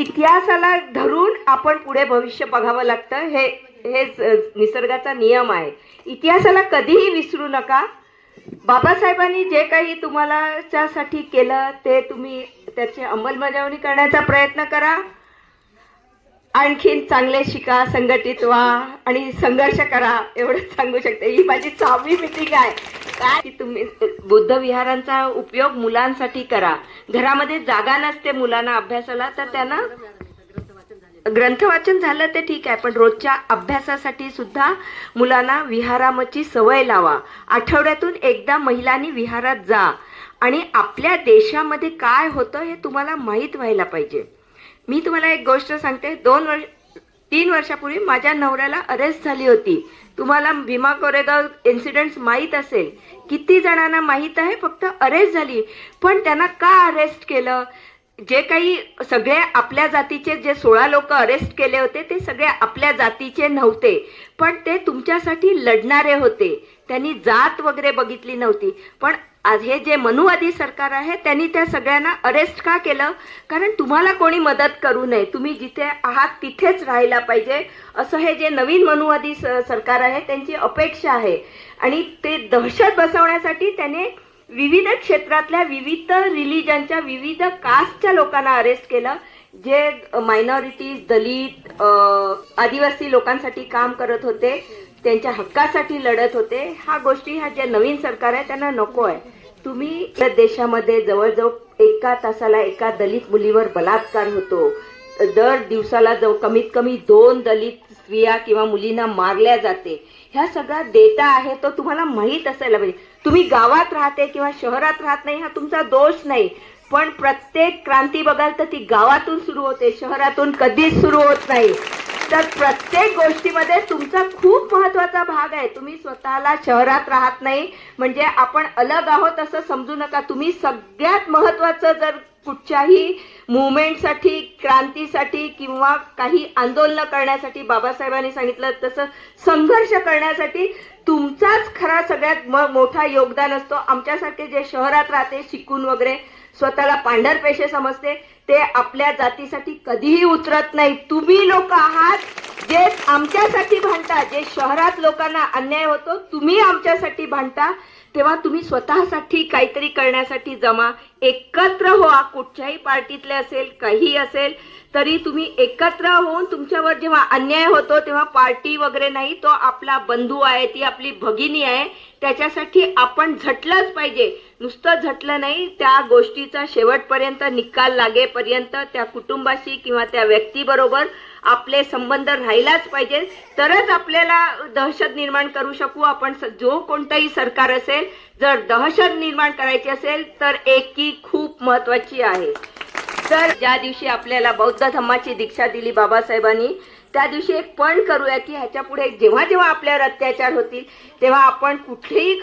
इतिहासाला धरून आपण पुढे भविष्य बघावं लागतं. हे हेच निसर्गाचा नियम आहे. इतिहासाला कधीही विसरू नका. बाबासाहेबांनी जे काही तुम्हालाच्यासाठी केलं ते तुम्ही त्याची अंमलबजावणी करण्याचा प्रयत्न करा. आणखीन चांगले शिका संघटित व्हा आणि संघर्ष करा. एवढंच सांगू शकते. ही माझी सहावी मिटिंग आहे. काय की तुम्ही बुद्ध विहारांचा उपयोग मुलांसाठी करा? घरामध्ये जागा नसते मुलांना अभ्यासाला तर त्यांना ग्रंथ वाचन झालं ते ठीक आहे पण रोजच्या अभ्यासासाठी सुद्धा मुलांना विहारामची सवय लावा. आठवड्यातून एकदा महिलांनी विहारात जा. आणि आपल्या देशामध्ये काय होतं हे तुम्हाला माहीत व्हायला पाहिजे. मी तुम्हाला एक गोष्ट सांगते. दोन वर्ष तीन वर्षापूर्वी माझ्या नवऱ्याला अरेस्ट झाली होती. तुम्हाला भीमा कोरेगाव इन्सिडेंट माहीत असेल. किती जणांना माहीत आहे फक्त अरेस्ट झाली. पण त्यांना का अरेस्ट केलं? जे काही सगळे आपल्या जातीचे जे सोळा लोक अरेस्ट केले होते ते सगळे आपल्या जातीचे नव्हते. पण ते तुमच्यासाठी लढणारे होते. त्यांनी जात वगैरे बघितली नव्हती. पण आज हे जे मनुवादी सरकार आहे त्यांनी त्या सगळ्यांना अरेस्ट का केलं? कारण तुम्हाला कोणी मदत करू नये. तुम्ही जिथे आहात तिथेच राहायला पाहिजे. असं हे जे नवीन मनुवादी स- सरकार आहे त्यांची अपेक्षा आहे. आणि ते दहशत बसवण्यासाठी त्याने विविध क्षेत्रातल्या विविध रिलीजनच्या विविध कास्टच्या लोकांना अरेस्ट केलं जे मायनॉरिटीज दलित आदिवासी लोकांसाठी काम करत होते त्यांच्या हक्कासाठी लढत होते. हा गोष्टी ह्या ज्या नवीन सरकार आहे त्यांना नको आहे. तुम्ही देशामध्ये जवळजवळ एका तासाला एका दलित मुलीवर बलात्कार होतो. दर दिवसाला जवळ कमीत कमी दोन दलित स्त्रिया किंवा मुलींना मारल्या जाते. ह्या सगळा डेटा आहे तो तुम्हाला माहीत असायला पाहिजे. तुम्ही गावात राहते किंवा शहरात राहत नाही हा तुमचा दोष नाही. पण प्रत्येक क्रांती बघाल तर ती गावातून सुरू होते शहरातून कधीच सुरू होत नाही. तर प्रत्येक गोष्टीमध्ये तुमचा खूप महत्त्वाचा भाग आहे. तुम्ही स्वतःला शहरात राहत नाही. म्हणजे आपण अलग आहोत असं समजू नका. तुम्ही सगळ्यात महत्वाचं जर कुठच्याही मुवमेंटसाठी क्रांतीसाठी किंवा काही आंदोलन करण्यासाठी बाबासाहेबांनी सांगितलं तसं संघर्ष करण्यासाठी तुमचाच खरा सगळ्यात म- मोठा योगदान असतो. आमच्यासारखे जे शहरात राहते शिकून वगैरे स्वतःला पांढर पेशे समजते ते आपल्या जातीसाठी कधीही उतरत नाही. तुम्ही लोक आहात जे आमच्यासाठी भांडता जे शहरात लोकांना अन्याय होतो तुम्ही आमच्यासाठी भांडता तेव्हा तुम्ही स्वतःसाठी काहीतरी करण्यासाठी जमा एकत्र व्हा. कुठच्याही पार्टीतले असेल काही असेल तरी तुम्ही एकत्र होऊन तुमच्यावर जेव्हा अन्याय होतो तेव्हा पार्टी वगैरे नाही तो आपला बंधू आहे ती आपली भगिनी आहे त्याच्यासाठी आपण झटलंच पाहिजे. नुसतं झटलं नाही त्या गोष्टीचा शेवटपर्यंत निकाल लागेपर्यंत त्या कुटुंबाशी किंवा त्या व्यक्तीबरोबर आपले संबंध राहिलाच पाहिजे. तरच आपल्याला दहशत निर्माण करू शकू. आपण स- जो कोणताही सरकार असेल जर दहशत निर्माण करायची असेल तर एकी खूप महत्वाची आहे. तर ज्या दिवशी आपल्याला बौद्ध धम्माची दीक्षा दिली बाबासाहेबांनी त्या दिवशी एक पण करूया की ह्याच्या पुढे जेव्हा जेव्हा आपल्यावर अत्याचार होतील तेव्हा आपण कुठलेही